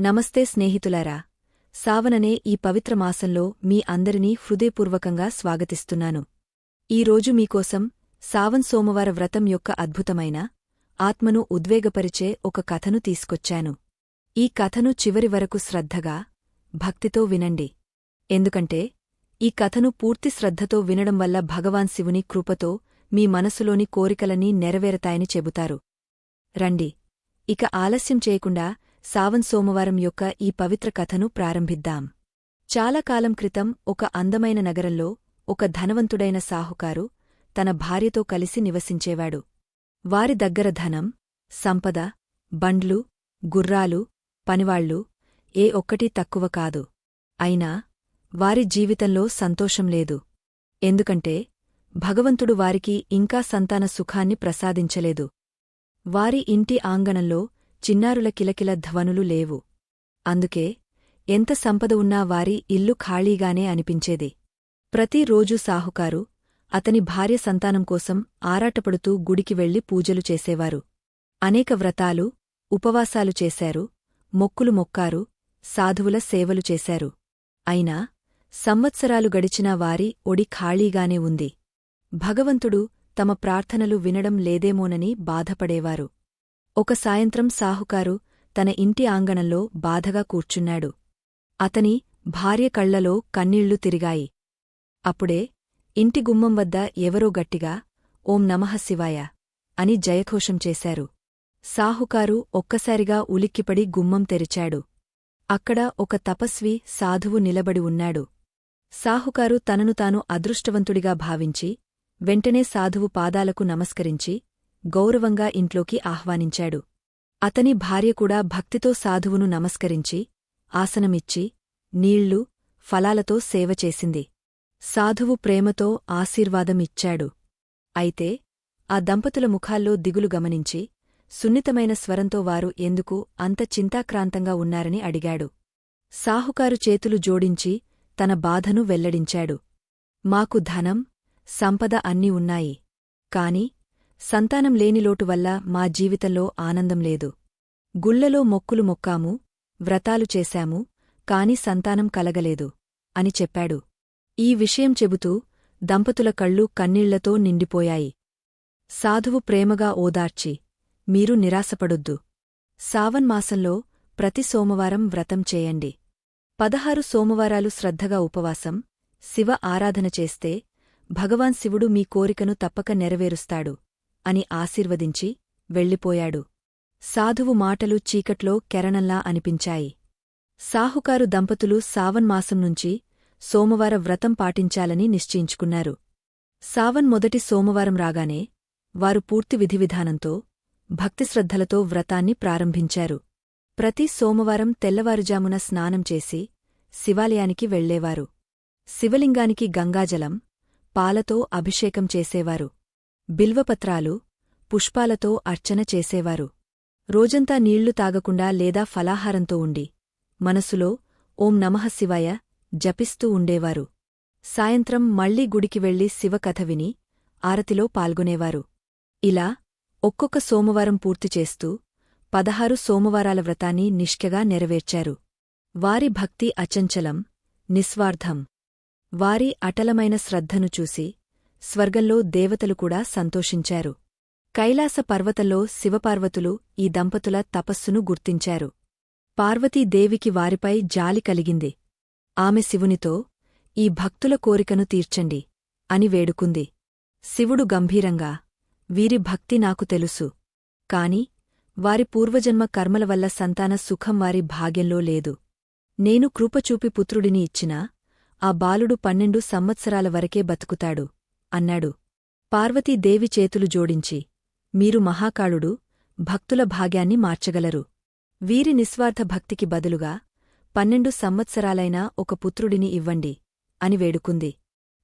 నమస్తే స్నేహితులారా. సావననే ఈ పవిత్ర మాసంలో మీ అందరినీ హృదయపూర్వకంగా స్వాగతిస్తున్నాను. ఈరోజు మీకోసం సావన్ సోమవార వ్రతం యొక్క అద్భుతమైన ఆత్మను ఉద్వేగపరిచే ఒక కథను తీసుకొచ్చాను. ఈ కథను చివరి వరకు శ్రద్ధగా భక్తితో వినండి. ఎందుకంటే ఈ కథను పూర్తి శ్రద్ధతో వినడం వల్ల భగవాన్ శివుని కృపతో మీ మనసులోని కోరికలన్నీ నెరవేరతాయని చెబుతారు. రండి. ఇక ఆలస్యం చేయకుండా సావన్ సోమవారం యొక్క ఈ పవిత్ర కథను ప్రారంభిద్దాం. చాలా కాలం క్రితం ఒక అందమైన నగరంలో ఒక ధనవంతుడైన సాహుకారు తన భార్యతో కలిసి నివసించేవాడు. వారి దగ్గర ధనం సంపద బండ్లు గుర్రాలు పనివాళ్ళు ఏ ఒక్కటీ తక్కువ కాదు. అయినా వారి జీవితంలో సంతోషం లేదు. ఎందుకంటే భగవంతుడు వారికి ఇంకా సంతాన సుఖాన్ని ప్రసాదించలేదు. వారి ఇంటి ఆంగణంలో చిన్నారుల కిలకిల ధ్వనులు లేవు. అందుకే ఎంత సంపద ఉన్నా వారి ఇల్లు ఖాళీగానే అనిపించేది. ప్రతిరోజూ సాహుకారు అతని భార్య సంతానం కోసం ఆరాటపడుతూ గుడికి వెళ్ళి పూజలు చేసేవారు. అనేక వ్రతాలు ఉపవాసాలు చేశారు మొక్కులు మొక్కారు సాధువుల సేవలు చేశారు. అయినా సంవత్సరాలు గడిచినా వారి ఒడి ఖాళీగానే ఉంది. భగవంతుడు తమ ప్రార్థనలు వినడం లేదేమోనని బాధపడేవారు. ఒక సాయంత్రం సాహుకారు తన ఇంటి ఆంగణంలో బాధగా కూర్చున్నాడు. అతని భార్య కళ్ళలో కన్నీళ్ళు తిరిగాయి. అప్పుడే ఇంటి గుమ్మం వద్ద ఎవరో గట్టిగా ఓం నమః శివాయ అని జయఘోషం చేశారు. సాహుకారు ఒక్కసారిగా ఉలిక్కిపడి గుమ్మం తెరిచాడు. అక్కడ ఒక తపస్వి సాధువు నిలబడి ఉన్నాడు. సాహుకారు తనను తాను అదృష్టవంతుడిగా భావించి వెంటనే సాధువు పాదాలకు నమస్కరించి గౌరవంగా ఇంట్లోకి ఆహ్వానించాడు. అతని భార్య కూడా భక్తితో సాధువును నమస్కరించి ఆసనమిచ్చి నీళ్ళు ఫలాలతో సేవ చేసింది. సాధువు ప్రేమతో ఆశీర్వాదమిచ్చాడు. అయితే ఆ దంపతుల ముఖాల్లో దిగులు గమనించి సున్నితమైన స్వరంతో వారు ఎందుకు అంత చింతాక్రాంతంగా ఉన్నారని అడిగాడు. సాహుకారు చేతులు జోడించి తన బాధను వెల్లడించాడు. మాకు ధనం సంపద అన్నీ ఉన్నాయి. కాని సంతానం లేని లోటు వల్ల మా జీవితంలో ఆనందం లేదు. గుళ్ళలో మొక్కులు మొక్కాము వ్రతాలు చేశాము కాని సంతానం కలగలేదు అని చెప్పాడు. ఈ విషయం చెబుతూ దంపతుల కళ్ళు కన్నీళ్ళతో నిండిపోయాయి. సాధువు ప్రేమగా ఓదార్చి మీరు నిరాశపడొద్దు. సావన్ మాసంలో ప్రతి సోమవారం వ్రతం చేయండి. పదహారు సోమవారాలు శ్రద్ధగా ఉపవాసం శివ ఆరాధన చేస్తే భగవాన్ శివుడు మీ కోరికను తప్పక నెరవేరుస్తాడు. అని ఆశీర్వదించి వెళ్ళిపోయాడు. సాధువు మాటలు చీకట్లో కెరణంలా అనిపించాయి. సాహుకారు దంపతులు సావన్మాసంనుంచి నుంచి సోమవార వ్రతం పాటించాలని నిశ్చయించుకున్నారు. సావన్ మొదటి సోమవారం రాగానే వారు పూర్తి విధివిధానంతో భక్తిశ్రద్ధలతో వ్రతాన్ని ప్రారంభించారు. ప్రతి సోమవారం తెల్లవారుజామున స్నానం చేసి శివాలయానికి వెళ్ళేవారు శివలింగానికి గంగాజలం పాలతో అభిషేకం చేసేవారు. బిల్వపత్రాలు పుష్పాలతో అర్చన చేసేవారు. రోజంతా నీళ్ళు తాగకుండా లేదా ఫలాహారంతో ఉండి మనసులో ఓం నమః శివయ జపిస్తూ ఉండేవారు. సాయంత్రం మళ్ళీ గుడికి వెళ్ళి శివకథ విని ఆరతిలో పాల్గొనేవారు. ఇలా ఒక్కొక్క సోమవారం పూర్తి చేస్తూ పదహారు సోమవారాల వ్రతాన్ని నిష్కగా నెరవేర్చారు. వారి భక్తి అచంచలం నిస్వార్థం. వారి అటలమైన శ్రద్ధను చూసి స్వర్గంలో దేవతలు కూడా సంతోషించారు. కైలాస పర్వతంలో శివపార్వతులు ఈ దంపతుల తపస్సును గుర్తించారు. పార్వతీదేవికి వారిపై జాలి కలిగింది. ఆమె శివునితో ఈ భక్తుల కోరికను తీర్చండి అని వేడుకుంది. శివుడు గంభీరంగా వీరి భక్తి నాకు తెలుసు. కాని వారి పూర్వజన్మ కర్మల వల్ల సంతాన సుఖం వారి భాగ్యంలో లేదు. నేను కృపచూపి పుత్రుడిని ఇచ్చినా ఆ బాలుడు పన్నెండు సంవత్సరాల వరకే బతుకుతాడు. అన్నాడు. పార్వతీదేవి చేతులు జోడించి మీరు మహాకాళుడు భక్తుల భాగ్యాన్ని మార్చగలరు. వీరి నిస్వార్థ భక్తికి బదులుగా పన్నెండు సంవత్సరాలైనా ఒక పుత్రుడిని ఇవ్వండి అని వేడుకుంది.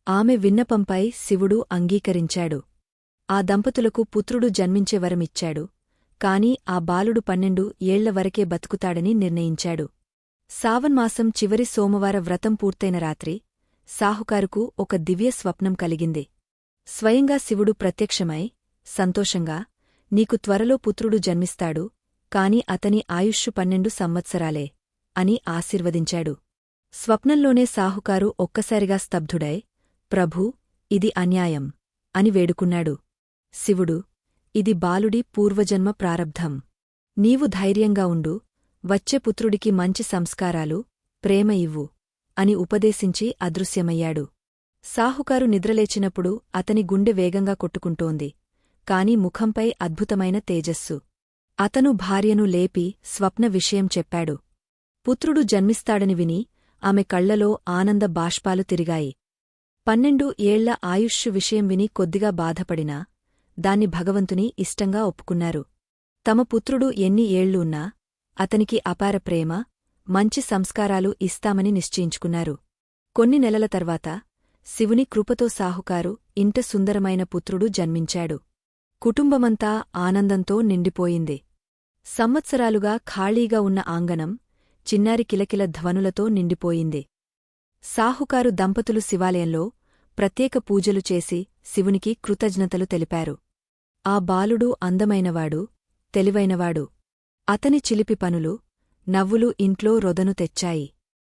ఆమె విన్నపంపై శివుడు అంగీకరించాడు. ఆ దంపతులకు పుత్రుడు జన్మించే వరమిచ్చాడు కాని ఆ బాలుడు పన్నెండు ఏళ్ళ వరకే బతుకుతాడని నిర్ణయించాడు. సావన్మాసం చివరి సోమవార వ్రతం పూర్తయిన రాత్రి సాహుకారుకు ఒక దివ్య స్వప్నం కలిగింది. స్వయంగా శివుడు ప్రత్యక్షమై సంతోషంగా నీకు త్వరలో పుత్రుడు జన్మిస్తాడు కాని అతని ఆయుష్షు పన్నెండు సంవత్సరాలే అని ఆశీర్వదించాడు. స్వప్నంలోనే సాహుకారు ఒక్కసారిగా స్తబ్ధుడై ప్రభూ ఇది అన్యాయం అని వేడుకున్నాడు. శివుడు ఇది బాలుడి పూర్వజన్మ ప్రారబ్ధం నీవు ధైర్యంగా ఉండు వచ్చే పుత్రుడికి మంచి సంస్కారాలు ప్రేమ ఇవ్వు అని ఉపదేశించి అదృశ్యమయ్యాడు. సాహుకారు నిద్రలేచినప్పుడు అతని గుండె వేగంగా కొట్టుకుంటోంది. కాని ముఖంపై అద్భుతమైన తేజస్సు. అతను భార్యను లేపి స్వప్న విషయం చెప్పాడు. పుత్రుడు జన్మిస్తాడని విని ఆమె కళ్ళలో ఆనంద బాష్పాలు తిరిగాయి. పన్నెండు ఏళ్ళ ఆయుష్షు విషయం విని కొద్దిగా బాధపడినా దాన్ని భగవంతుని ఇష్టంగా ఒప్పుకున్నారు. తమ పుత్రుడు ఎన్ని ఏళ్ళు ఉన్నా అతనికి అపార ప్రేమ మంచి సంస్కారాలు ఇస్తామని నిశ్చయించుకున్నారు. కొన్ని నెలల తర్వాత శివుని కృపతో సాహుకారు ఇంట సుందరమైన పుత్రుడు జన్మించాడు. కుటుంబమంతా ఆనందంతో నిండిపోయింది. సంవత్సరాలుగా ఖాళీగా ఉన్న ఆంగణం చిన్నారి కిలకిల ధ్వనులతో నిండిపోయింది. సాహుకారు దంపతులు శివాలయంలో ప్రత్యేక పూజలు చేసి శివునికి కృతజ్ఞతలు తెలిపారు. ఆ బాలుడు అందమైనవాడు తెలివైనవాడు. అతని చిలిపి పనులు నవ్వులు ఇంట్లో రొదను తెచ్చాయి.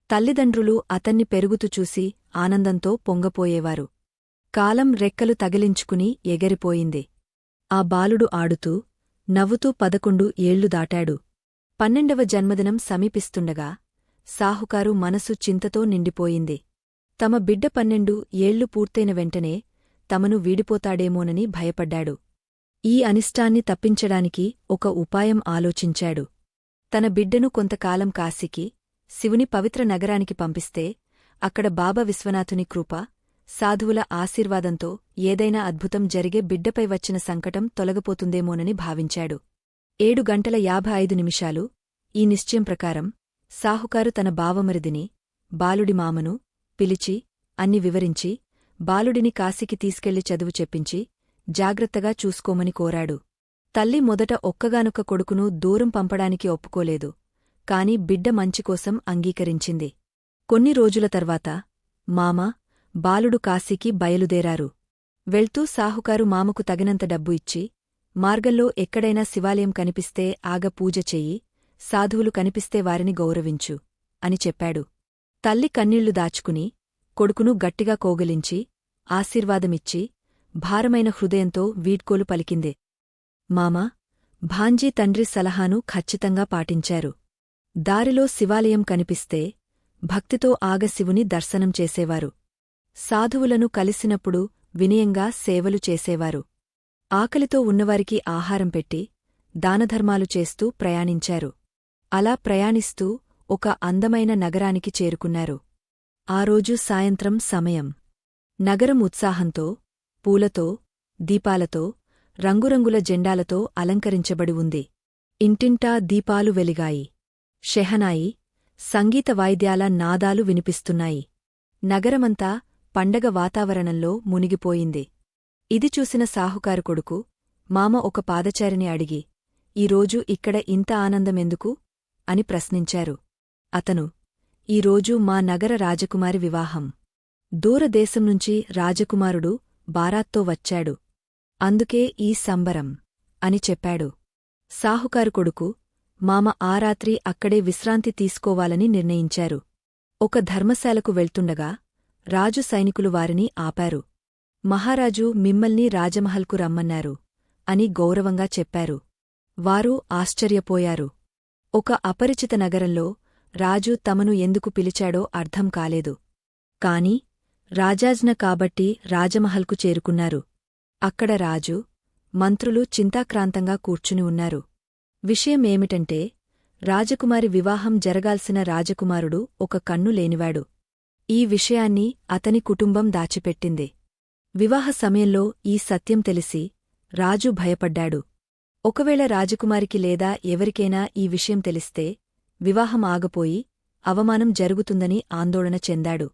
తల్లిదండ్రులు అతన్ని పెరుగుతూ చూసి ఆనందంతో పొంగపోయేవారు. కాలం రెక్కలు తగిలించుకుని ఎగరిపోయింది. ఆ బాలుడు ఆడుతూ నవ్వుతూ పదకొండు ఏళ్ళు దాటాడు. పన్నెండవ జన్మదినం సమీపిస్తుండగా సాహుకారు మనసు చింతతో నిండిపోయింది. తమ బిడ్డ పన్నెండు ఏళ్ళు పూర్తయిన వెంటనే తమను వీడిపోతాడేమోనని భయపడ్డాడు. ఈ అనిష్టాన్ని తప్పించడానికి ఒక ఉపాయం ఆలోచించాడు. తన బిడ్డను కొంతకాలం కాశీకి శివుని పవిత్ర నగరానికి పంపిస్తే అక్కడ బాబా విశ్వనాథుని కృప సాధువుల ఆశీర్వాదంతో ఏదైనా అద్భుతం జరిగే బిడ్డపై వచ్చిన సంకటం తొలగపోతుందేమోనని భావించాడు. ఏడు గంటల యాభై ఐదు నిమిషాలు ఈ నిశ్చయం ప్రకారం సాహుకారు తన బావమరిదిని బాలుడి మామను పిలిచి అన్ని వివరించి బాలుడిని కాశీకి తీసుకెళ్ళి చదువు చెప్పించి జాగ్రత్తగా చూసుకోమని కోరాడు. తల్లి మొదట ఒక్కగానొక్క కొడుకును దూరం పంపడానికి ఒప్పుకోలేదు. కాని బిడ్డ మంచికోసం అంగీకరించింది. కొన్ని రోజుల తర్వాత మామ బాలుడు కాశీకి బయలుదేరారు. వెళ్తూ సాహుకారు మామకు తగినంత డబ్బు ఇచ్చి మార్గంలో ఎక్కడైనా శివాలయం కనిపిస్తే ఆగ పూజ చెయ్యి సాధువులు కనిపిస్తే వారిని గౌరవించు అని చెప్పాడు. తల్లి కన్నీళ్ళు దాచుకుని కొడుకును గట్టిగా కోగలించి ఆశీర్వాదమిచ్చి భారమైన హృదయంతో వీడ్కోలు పలికిందే. మామా భాంజీ తండ్రి సలహాను ఖచ్చితంగా పాటించారు. దారిలో శివాలయం కనిపిస్తే భక్తితో ఆగశివుని దర్శనం చేసేవారు. సాధువులను కలిసినప్పుడు వినయంగా సేవలు చేసేవారు. ఆకలితో ఉన్నవారికి ఆహారం పెట్టి దానధర్మాలు చేస్తూ ప్రయాణించారు. అలా ప్రయాణిస్తూ ఒక అందమైన నగరానికి చేరుకున్నారు. ఆ రోజు సాయంత్రం సమయం. నగరం ఉత్సాహంతో పూలతో దీపాలతో రంగురంగుల జెండాలతో అలంకరించబడి ఉంది. ఇంటింటా దీపాలు వెలిగాయి. షెహనాయి సంగీత వాయిద్యాల నాదాలు వినిపిస్తున్నాయి. నగరమంతా పండగ వాతావరణంలో మునిగిపోయింది. ఇది చూసిన సాహుకారు కొడుకు మామ ఒక పాదచారిని అడిగి ఈరోజు ఇక్కడ ఇంత ఆనందమెందుకు అని ప్రశ్నించారు. అతను ఈరోజు మా నగర రాజకుమారి వివాహం. దూరదేశం నుంచి రాజకుమారుడు బారాత్తో వచ్చాడు. అందుకే ఈ సంబరం అని చెప్పాడు. సాహుకారు కొడుకు మామ ఆ రాత్రి అక్కడే విశ్రాంతి తీసుకోవాలని నిర్ణయించారు. ఒక ధర్మశాలకు వెళ్తుండగా రాజు సైనికులు వారిని ఆపారు. మహారాజు మిమ్మల్ని రాజమహల్కు రమ్మన్నారు అని గౌరవంగా చెప్పారు. వారు ఆశ్చర్యపోయారు. ఒక అపరిచిత నగరంలో రాజు తమను ఎందుకు పిలిచాడో అర్థం కాలేదు. కాని రాజాజ్న కాబట్టి రాజమహల్కు చేరుకున్నారు. అక్కడ రాజు మంత్రులు చింతాక్రాంతంగా కూర్చుని ఉన్నారు. విషయమేమిటంటే రాజకుమారి వివాహం జరగాల్సిన రాజకుమారుడు ఒక కన్ను లేనివాడు. ఈ విషయాన్ని అతని కుటుంబం దాచిపెట్టింది. వివాహ సమయంలో ఈ సత్యం తెలిసి రాజు భయపడ్డాడు. ఒకవేళ రాజకుమారికి లేదా ఎవరికైనా ఈ విషయం తెలిస్తే వివాహం ఆగపోయి అవమానం జరుగుతుందని ఆందోళన చెందాడు.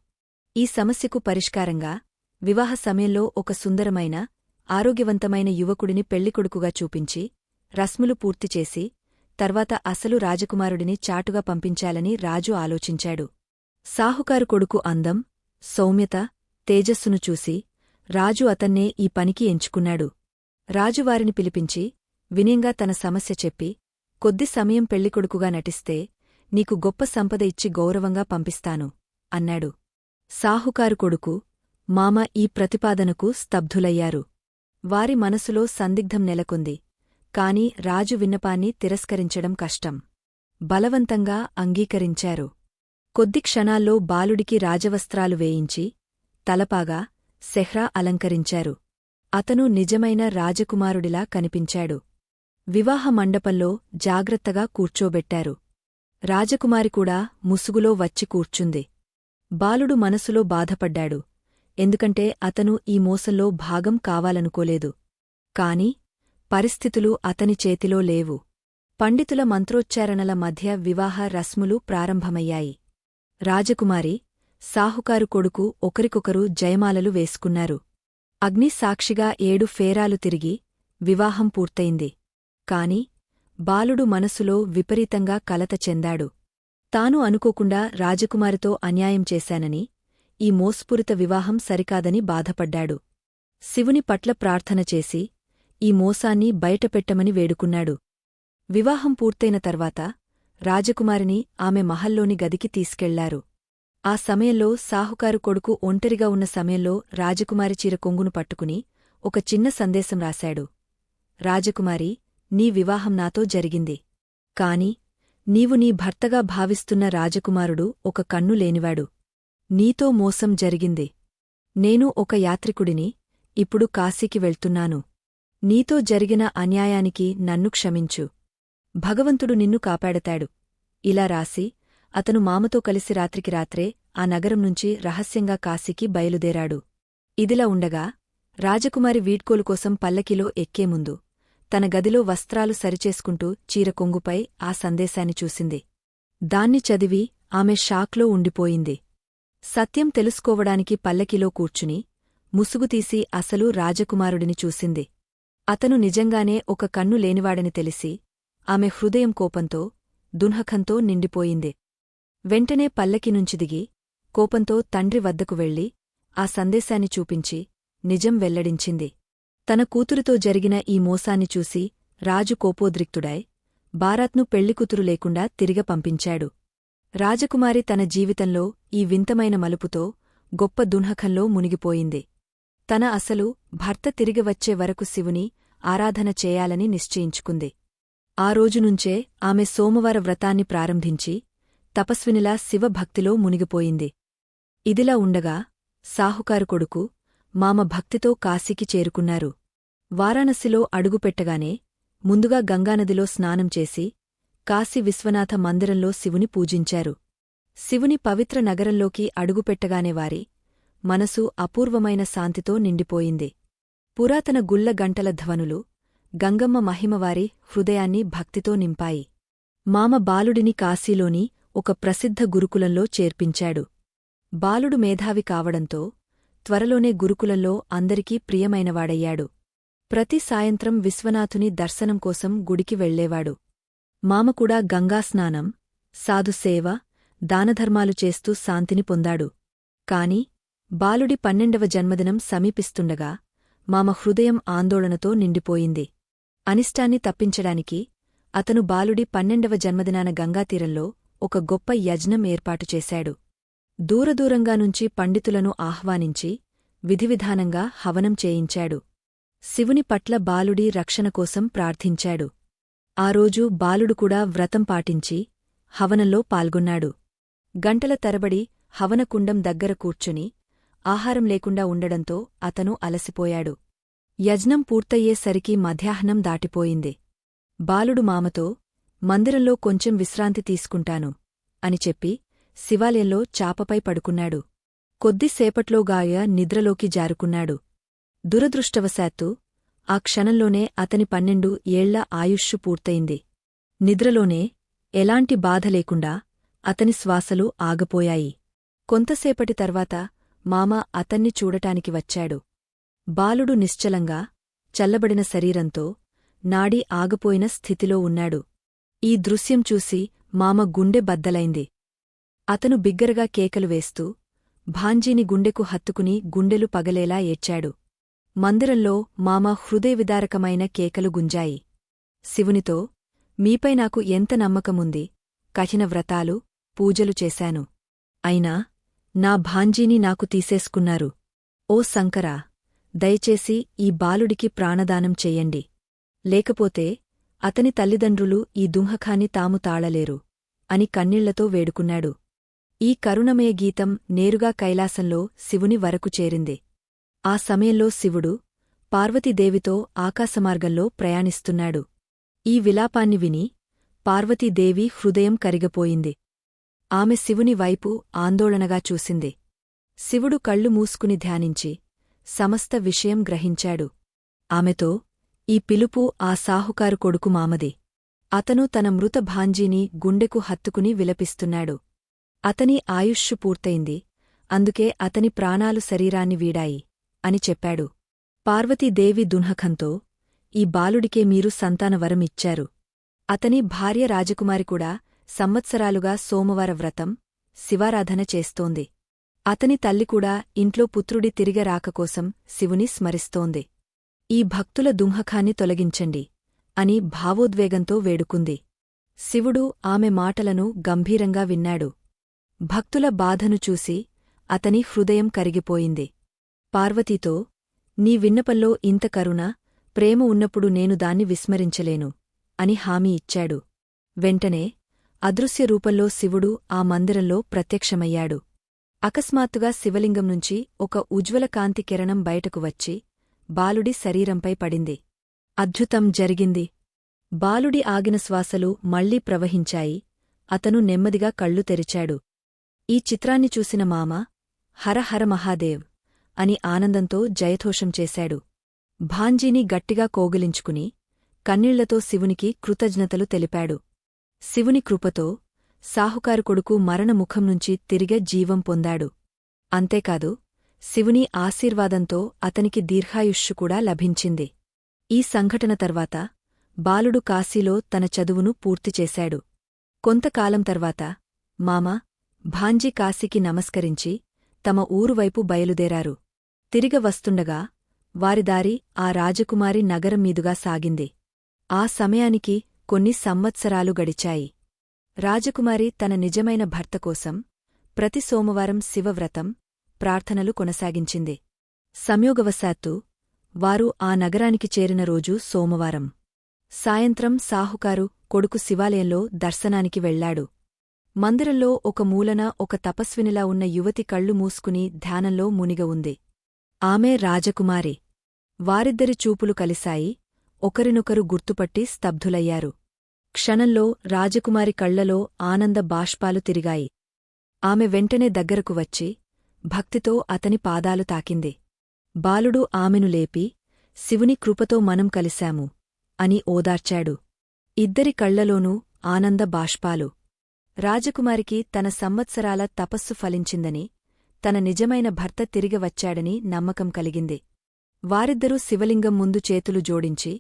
ఈ సమస్యకు పరిష్కారంగా వివాహ సమయంలో ఒక సుందరమైన ఆరోగ్యవంతమైన యువకుడిని పెళ్ళికొడుకుగా చూపించి రస్ములు పూర్తిచేసి తర్వాత అసలు రాజకుమారుడిని చాటుగా పంపించాలని రాజు ఆలోచించాడు. సాహుకారు కొడుకు అందం సౌమ్యత తేజస్సును చూసి రాజు అతన్నే ఈ పనికి ఎంచుకున్నాడు. రాజువారిని పిలిపించి వినయంగా తన సమస్య చెప్పి కొద్ది సమయం పెళ్ళికొడుకుగా నటిస్తే నీకు గొప్ప సంపద ఇచ్చి గౌరవంగా పంపిస్తాను అన్నాడు. సాహుకారు కొడుకు మామ ఈ ప్రతిపాదనకు స్తబ్ధులయ్యారు. వారి మనసులో సందిగ్ధం నెలకొంది. కాని రాజు విన్నపాన్ని తిరస్కరించడం కష్టం. బలవంతంగా అంగీకరించారు. కొద్ది క్షణాల్లో బాలుడికి రాజవస్త్రాలు వేయించి తలపాగా సెహ్రా అలంకరించారు. అతను నిజమైన రాజకుమారుడిలా కనిపించాడు. వివాహ మండపంలో జాగ్రత్తగా కూర్చోబెట్టారు. రాజకుమారి కూడా ముసుగులో వచ్చి కూర్చుంది. బాలుడు మనసులో బాధపడ్డాడు. ఎందుకంటే అతను ఈ మోసంలో భాగం కావాలనుకోలేదు. కాని పరిస్థితులు అతని చేతిలో లేవు. పండితుల మంత్రోచ్చారణల మధ్య వివాహ రస్ములు ప్రారంభమయ్యాయి. రాజకుమారి సాహుకారు కొడుకు ఒకరికొకరు జయమాలలు వేసుకున్నారు. అగ్ని సాక్షిగా ఏడు ఫేరాలు తిరిగి వివాహం పూర్తయింది. కాని బాలుడు మనసులో విపరీతంగా కలత చెందాడు. తాను అనుకోకుండా రాజకుమారితో అన్యాయం చేశానని ఈ మోస్పురిత వివాహం సరికాదని బాధపడ్డాడు. శివుని పట్ల ప్రార్థన చేసి ఈ మోసాన్ని బయటపెట్టమని వేడుకున్నాడు. వివాహం పూర్తయిన తర్వాత రాజకుమారిని ఆమె మహల్లోని గదికి తీసుకెళ్ళారు. ఆ సమయంలో సాహుకారు కొడుకు ఒంటరిగా ఉన్న సమయంలో రాజకుమారి చీర కొంగును పట్టుకుని ఒక చిన్న సందేశం రాశాడు. రాజకుమారి నీ వివాహం నాతో జరిగింది. కాని నీవు నీ భర్తగా భావిస్తున్న రాజకుమారుడు ఒక కన్ను లేనివాడు. నీతో మోసం జరిగింది. నేను ఒక యాత్రికుడిని ఇప్పుడు కాశీకి వెళ్తున్నాను. నీతో జరిగిన అన్యాయానికి నన్ను క్షమించు. భగవంతుడు నిన్ను కాపాడతాడు. ఇలా రాసి అతను మామతో కలిసి రాత్రికి రాత్రే ఆ నగరం నుంచి రహస్యంగా కాశీకి బయలుదేరాడు. ఇదిలా ఉండగా రాజకుమారి వీడ్కోలు కోసం పల్లకిలో ఎక్కేముందు తన గదిలో వస్త్రాలు సరిచేసుకుంటూ చీర కొంగుపై ఆ సందేశాన్ని చూసింది. దాన్ని చదివి ఆమె షాక్లో ఉండిపోయింది. సత్యం తెలుసుకోవడానికి పల్లకిలో కూర్చుని ముసుగుతీసి అసలు రాజకుమారుడిని చూసింది. అతను నిజంగానే ఒక కన్ను లేనివాడని తెలిసి ఆమె హృదయం కోపంతో దున్హకంతో నిండిపోయింది. వెంటనే పల్లకి నుంచి దిగి కోపంతో తండ్రి వద్దకు వెళ్ళి ఆ సందేశాన్ని చూపించి నిజం వెల్లడించింది. తన కూతురితో జరిగిన ఈ మోసాన్ని చూసి రాజు కోపోద్రిక్తుడాయ్ భారత్ను పెళ్ళికూతురు లేకుండా తిరిగ పంపించాడు. రాజకుమారి తన జీవితంలో ఈ వింతమైన మలుపుతో గొప్ప దున్హకంలో మునిగిపోయింది. తన అసలు భర్త తిరిగి వచ్చే వరకు శివుని ఆరాధన చేయాలని నిశ్చయించుకుంది. ఆ రోజునుంచే ఆమె సోమవార వ్రతాన్ని ప్రారంభించి తపస్వినిలా శివభక్తిలో మునిగిపోయింది. ఇదిలా ఉండగా సాహుకారు కొడుకు మామ భక్తితో కాశీకి చేరుకున్నారు. వారాణసిలో అడుగుపెట్టగానే ముందుగా గంగానదిలో స్నానం చేసి కాశీ విశ్వనాథ మందిరంలో శివుని పూజించారు. శివుని పవిత్ర నగరంలోకి అడుగుపెట్టగానే వారి మనసు అపూర్వమైన శాంతితో నిండిపోయింది. పురాతన గుళ్ళ గంటల ధ్వనులు గంగమ్మ మహిమవారి హృదయాన్ని భక్తితో నింపాయి. మామ బాలుడిని కాశీలోని ఒక ప్రసిద్ధ గురుకులంలో చేర్పించాడు. బాలుడు మేధావి కావడంతో త్వరలోనే గురుకులంలో అందరికీ ప్రియమైనవాడయ్యాడు. ప్రతి సాయంత్రం విశ్వనాథుని దర్శనం కోసం గుడికి వెళ్ళేవాడు. మామకూడా గంగాస్నానం సాధుసేవ దానధర్మాలు చేస్తూ శాంతిని పొందాడు. కాని బాలుడి పన్నెండవ జన్మదినం సమీపిస్తుండగా మామ హృదయం ఆందోళనతో నిండిపోయింది. అనిష్టాన్ని తప్పించడానికి అతను బాలుడి పన్నెండవ జన్మదినాన గంగాతీరంలో ఒక గొప్ప యజ్ఞం ఏర్పాటు చేశాడు. దూరదూరంగా నుంచి పండితులను ఆహ్వానించి విధివిధానంగా హవనం చేయించాడు. శివుని పట్ల బాలుడి రక్షణ కోసం ప్రార్థించాడు. ఆ రోజు బాలుడు కూడా వ్రతం పాటించి హవనంలో పాల్గొన్నాడు. గంటల తరబడి హవనకుండం దగ్గర కూర్చుని ఆహారం లేకుండా ఉండడంతో అతను అలసిపోయాడు. యజ్ఞం పూర్తయ్యేసరికి మధ్యాహ్నం దాటిపోయింది. బాలుడు మామతో మందిరంలో కొంచెం విశ్రాంతి తీసుకుంటాను అని చెప్పి శివాలయంలో చాపపై పడుకున్నాడు. కొద్దిసేపట్లోగాయ నిద్రలోకి జారుకున్నాడు. దురదృష్టవశాత్తు ఆ క్షణంలోనే అతని పన్నెండు ఏళ్ళ ఆయుష్షు పూర్తయింది. నిద్రలోనే ఎలాంటి బాధ లేకుండా అతని శ్వాసలు ఆగపోయాయి. కొంతసేపటి తర్వాత మామ అతన్ని చూడటానికి వచ్చాడు. బాలుడు నిశ్చలంగా చల్లబడిన శరీరంతో నాడి ఆగపోయిన స్థితిలో ఉన్నాడు. ఈ దృశ్యం చూసి మామ గుండె బద్దలైంది. అతను బిగ్గరగా కేకలు వేస్తూ భాంజీని గుండెకు హత్తుకుని గుండెలు పగలేలా ఏడ్చాడు. మందిరంలో మామ హృదయవిదారకమైన కేకలు గుంజాయి. శివునితో మీపై నాకు ఎంత నమ్మకముంది? కఠిన వ్రతాలు పూజలు చేశాను. అయినా నా భాంజీని నాకు తీసేసుకున్నారు. ఓ శంకరా దయచేసి ఈ బాలుడికి ప్రాణదానం చెయ్యండి లేకపోతే అతని తల్లిదండ్రులు ఈ దుంహఖాన్ని తాము తాళలేరు అని కన్నీళ్ళతో వేడుకున్నాడు. ఈ కరుణమయ గీతం నేరుగా కైలాసంలో శివుని వరకు చేరింది. ఆ సమయంలో శివుడు పార్వతీదేవితో ఆకాశమార్గంలో ప్రయాణిస్తున్నాడు. ఈ విలాపాన్ని విని పార్వతీదేవి హృదయం కరిగపోయింది. ఆమె శివుని వైపు ఆందోళనగా చూసింది. శివుడు కళ్ళు మూసుకుని ధ్యానించి సమస్త విషయం గ్రహించాడు. ఆమెతో ఈ పిలుపు ఆ సాహుకారు కొడుకు మామది. అతను తన మృత భాంజీని గుండెకు హత్తుకుని విలపిస్తున్నాడు. అతని ఆయుష్షు పూర్తయింది. అందుకే అతని ప్రాణాలు శరీరాన్ని వీడాయి అని చెప్పాడు. పార్వతీదేవి దున్హఖంతో ఈ బాలుడికే మీరు సంతానవరం ఇచ్చారు అతని భార్య రాజకుమారి కూడా సంవత్సరాలుగా సోమవార వ్రతం శివారాధన చేస్తోంది. అతని తల్లి కూడా ఇంట్లో పుత్రుడి తిరిగ రాకకోసం శివుని స్మరిస్తోంది. ఈ భక్తుల దుంహఖాన్ని తొలగించండి అని భావోద్వేగంతో వేడుకుంది. శివుడు ఆమె మాటలను గంభీరంగా విన్నాడు. భక్తుల బాధను చూసి అతని హృదయం కరిగిపోయింది. పార్వతీతో నీ విన్నపంలో ఇంత కరుణ ప్రేమ ఉన్నప్పుడు నేను దాన్ని విస్మరించలేను అని హామీ ఇచ్చాడు. వెంటనే అదృశ్య రూపంలో శివుడు ఆ మందిరంలో ప్రత్యక్షమయ్యాడు. అకస్మాత్తుగా శివలింగం నుంచి ఒక ఉజ్వల కాంతి కిరణం బయటకు వచ్చి బాలుడి శరీరంపై పడింది. అద్భుతం జరిగింది. బాలుడి ఆగిన శ్వాసలు మళ్ళీ ప్రవహించాయి. అతను నెమ్మదిగా కళ్ళు తెరిచాడు. ఈ చిత్రాన్ని చూసిన మామ హరహర మహాదేవ్ అని ఆనందంతో జయథోషం చేశాడు. భాంజీని గట్టిగా కోగిలించుకుని కన్నీళ్ళతో శివునికి కృతజ్ఞతలు తెలిపాడు. శివుని కృపతో సాహుకారు కొడుకు మరణముఖం నుంచి తిరిగే జీవం పొందాడు. అంతేకాదు శివుని ఆశీర్వాదంతో అతనికి దీర్ఘాయుష్షు కూడా లభించింది. ఈ సంఘటన తర్వాత బాలుడు కాశీలో తన చదువును పూర్తిచేశాడు కొంతకాలం తర్వాత మామ భాంజీ కాశీకి నమస్కరించి తమ ఊరువైపు బయలుదేరారు. తిరిగ వస్తుండగా వారిదారి ఆ రాజకుమారి నగరం మీదుగా సాగింది. ఆ సమయానికి కొన్ని సంవత్సరాలు గడిచాయి. రాజకుమారి తన నిజమైన భర్త కోసం ప్రతి సోమవారం శివవ్రతం ప్రార్థనలు కొనసాగించింది. సంయోగవశాత్తు వారు ఆ నగరానికి చేరిన రోజు సోమవారం. సాయంత్రం సాహుకారు కొడుకు శివాలయంలో దర్శనానికి వెళ్ళాడు. మందిరంలో ఒక మూలన ఒక తపస్వినిలా ఉన్న యువతి కళ్ళు మూసుకుని ధ్యానంలో మునిగ ఉంది. ఆమె రాజకుమారి. వారిద్దరి చూపులు కలిశాయి. ఒకరినొకరు గుర్తుపట్టి స్తబ్ధులయ్యారు. క్షణంలో రాజకుమారి కళ్ళలో ఆనంద బాష్పాలు తిరిగాయి. ఆమె వెంటనే దగ్గరకు వచ్చి భక్తితో అతని పాదాలు తాకింది. బాలుడు ఆమెను లేపి శివుని కృపతో మనం కలిశాము అని ఓదార్చాడు. ఇద్దరి కళ్ళలోనూ ఆనంద బాష్పాలు. రాజకుమారికి తన సంవత్సరాల తపస్సు ఫలించిందని తన నిజమైన భర్త తిరిగి వచ్చాడని నమ్మకం కలిగింది. వారిద్దరూ శివలింగం ముందు చేతులు జోడించి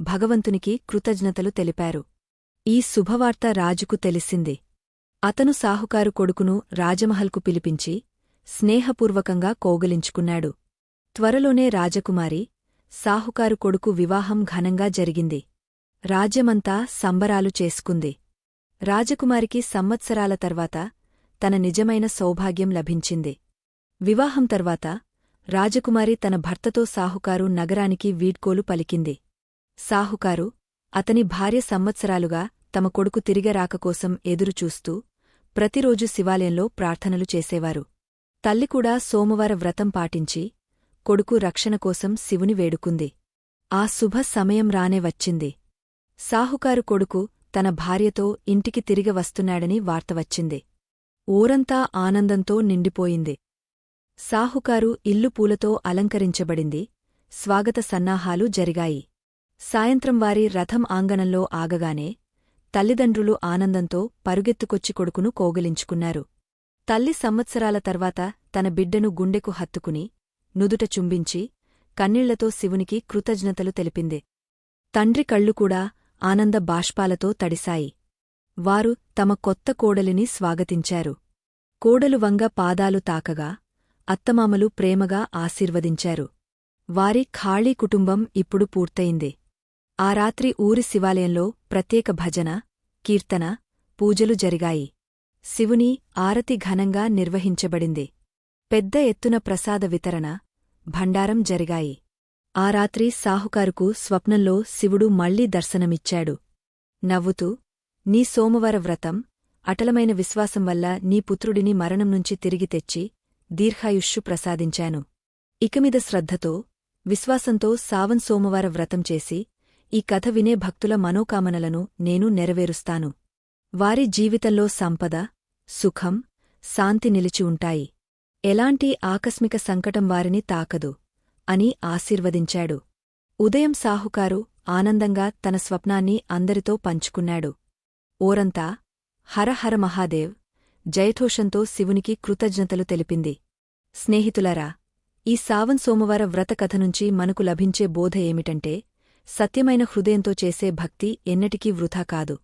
భగవంతునికి కృతజ్ఞతలు తెలిపారు. ఈ శుభవార్త రాజుకు తెలిసింది. అతను సాహుకారు కొడుకును రాజమహల్కు పిలిపించి స్నేహపూర్వకంగా కోగలించుకున్నాడు. త్వరలోనే రాజకుమారి సాహుకారు కొడుకు వివాహం ఘనంగా జరిగింది. రాజ్యమంతా సంబరాలు చేసుకుంది. రాజకుమారికి సంవత్సరాల తర్వాత తన నిజమైన సౌభాగ్యం లభించింది. వివాహం తర్వాత రాజకుమారి తన భర్తతో సాహుకారు నగరానికి వీడ్కోలు పలికింది. సాహుకారు అతని భార్య సంవత్సరాలుగా తమ కొడుకు తిరిగరాకకోసం ఎదురుచూస్తూ ప్రతిరోజు శివాలయంలో ప్రార్థనలు చేసేవారు. తల్లికూడా సోమవార వ్రతం పాటించి కొడుకు రక్షణకోసం శివుని వేడుకుంది. ఆ శుభ సమయం రానే వచ్చింది. సాహుకారు కొడుకు తన భార్యతో ఇంటికి తిరిగి వస్తున్నాడని వార్త వచ్చింది. ఊరంతా ఆనందంతో నిండిపోయింది. సాహుకారు ఇల్లు పూలతో అలంకరించబడింది. స్వాగత సన్నాహాలు జరిగాయి. సాయంత్రం వారి రథం ఆంగణంలో ఆగగానే తల్లిదండ్రులు ఆనందంతో పరుగెత్తుకొచ్చి కొడుకును కోగిలించుకున్నారు. తల్లి సంవత్సరాల తర్వాత తన బిడ్డను గుండెకు హత్తుకుని నుదుట చుంబించి కన్నీళ్ళతో శివునికి కృతజ్ఞతలు తెలిపింది. తండ్రి కళ్ళుకూడా ఆనంద బాష్పాలతో తడిశాయి. వారు తమ కొత్త కోడలిని స్వాగతించారు. కోడలు వంగ పాదాలు తాకగా అత్తమామలు ప్రేమగా ఆశీర్వదించారు. వారి ఖాళీ కుటుంబం ఇప్పుడు పూర్తయింది. ఆ రాత్రి ఊరి శివాలయంలో ప్రత్యేక భజన కీర్తన పూజలు జరిగాయి. శివుని ఆరతి ఘనంగా నిర్వహించబడింది. పెద్ద ఎత్తున ప్రసాద వితరణ భండారం జరిగాయి. ఆ రాత్రి సాహుకారుకు స్వప్నంలో శివుడు మళ్ళీ దర్శనమిచ్చాడు. నవ్వుతూ నీ సోమవార వ్రతం అటలమైన విశ్వాసం వల్ల నీ పుత్రుడిని మరణం నుంచి తిరిగి తెచ్చి దీర్ఘాయుష్షు ప్రసాదించాను. ఇకమిద శ్రద్ధతో విశ్వాసంతో సావన్ సోమవార వ్రతం చేసి ఈ కథ వినే భక్తుల మనోకామనలను నేను నెరవేరుస్తాను. వారి జీవితంలో సంపద సుఖం శాంతి నిలిచి ఉంటాయి. ఎలాంటి ఆకస్మిక సంకటం వారిని తాకదు అని ఆశీర్వదించాడు. ఉదయం సాహుకారు ఆనందంగా తన స్వప్నాన్ని అందరితో పంచుకున్నాడు. ఓరంతా హరహర మహాదేవ్ జయఘోషంతో శివునికి కృతజ్ఞతలు తెలిపింది. స్నేహితులరా ఈ సావన్ సోమవార వ్రత కథ నుంచి మనకు లభించే బోధ ఏమిటంటే సత్యమైన హృదయంతో చేసే భక్తి ఎన్నటికీ వృథా కాదు.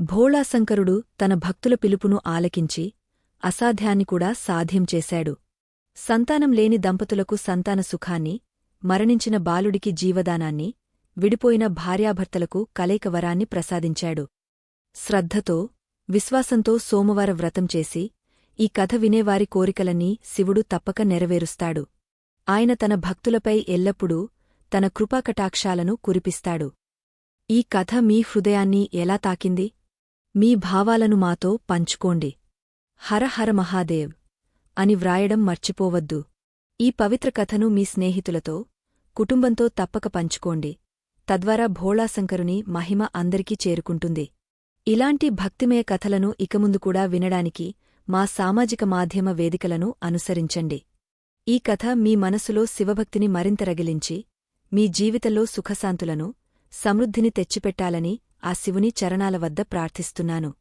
భోళాశంకరుడు తన భక్తుల పిలుపును ఆలకించి అసాధ్యాన్ని కూడా సాధ్యం చేశాడు. సంతానం లేని దంపతులకు సంతాన సుఖాన్ని మరణించిన బాలుడికి జీవదానాన్ని విడిపోయిన భార్యాభర్తలకు కలైకవరాన్ని ప్రసాదించాడు. శ్రద్ధతో విశ్వాసంతో సోమవార వ్రతం చేసి ఈ కథ వినేవారి కోరికలన్నీ శివుడు తప్పక నెరవేరుస్తాడు. ఆయన తన భక్తులపై ఎల్లప్పుడూ తన కృపాకటాక్షాలను కురిపిస్తాడు. ఈ కథ మీ హృదయాన్ని ఎలా తాకింది? మీ భావాలను మాతో పంచుకోండి. హర హర మహాదేవ్ అని వ్రాయడం మర్చిపోవద్దు. ఈ పవిత్ర కథను మీ స్నేహితులతో కుటుంబంతో తప్పక పంచుకోండి. తద్వారా భోళాశంకరుని మహిమ అందరికీ చేరుకుంటుంది. ఇలాంటి భక్తిమయ కథలను ఇకముందు కూడా వినడానికి మా సామాజిక మాధ్యమ వేదికలను అనుసరించండి. ఈ కథ మీ మనసులో శివభక్తిని మరింత రగిలించి మీ జీవితంలో సుఖశాంతులను సమృద్ధిని తెచ్చిపెట్టాలని ఆ శివుని చరణాల వద్ద ప్రార్థిస్తున్నాను.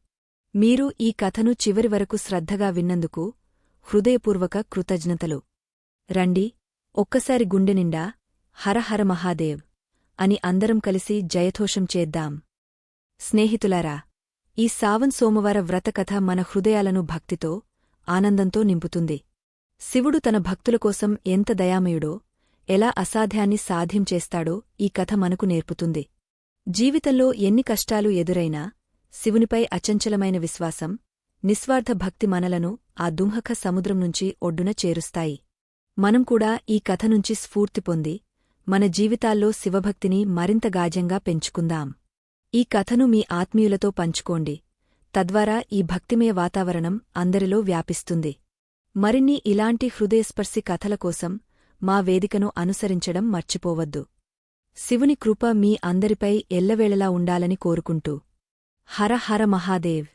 మీరు ఈ కథను చివరి వరకు శ్రద్ధగా విన్నందుకు హృదయపూర్వక కృతజ్ఞతలు. రండి ఒక్కసారి గుండెనిండా హరహర మహాదేవ్ అని అందరం కలిసి జయథోషం చేద్దాం. స్నేహితులారా ఈ సావన్ సోమవార వ్రతకథ మన హృదయాలను భక్తితో ఆనందంతో నింపుతుంది. శివుడు తన భక్తుల కోసం ఎంత దయామయుడో ఎలా అసాధ్యాన్ని సాధ్యం చేస్తాడో ఈ కథ మనకు నేర్పుతుంది. జీవితంలో ఎన్ని కష్టాలు ఎదురైనా శివునిపై అచంచలమైన విశ్వాసం నిస్వార్థ భక్తి మనలను ఆ దుంహక సముద్రం నుంచి ఒడ్డున చేరుస్తాయి. మనం కూడా ఈ కథ నుంచి స్ఫూర్తి పొంది మన జీవితాల్లో శివభక్తిని మరింత గాజ్యంగా పెంచుకుందాం. ఈ కథను మీ ఆత్మీయులతో పంచుకోండి. తద్వారా ఈ భక్తిమయ వాతావరణం అందరిలో వ్యాపిస్తుంది. మరిన్ని ఇలాంటి హృదయస్పర్శి కథల కోసం మా వేదికను అనుసరించడం మర్చిపోవద్దు. శివుని కృప మీ అందరిపై ఎల్లవేళలా ఉండాలని కోరుకుంటూ. హర హర మహాదేవ్.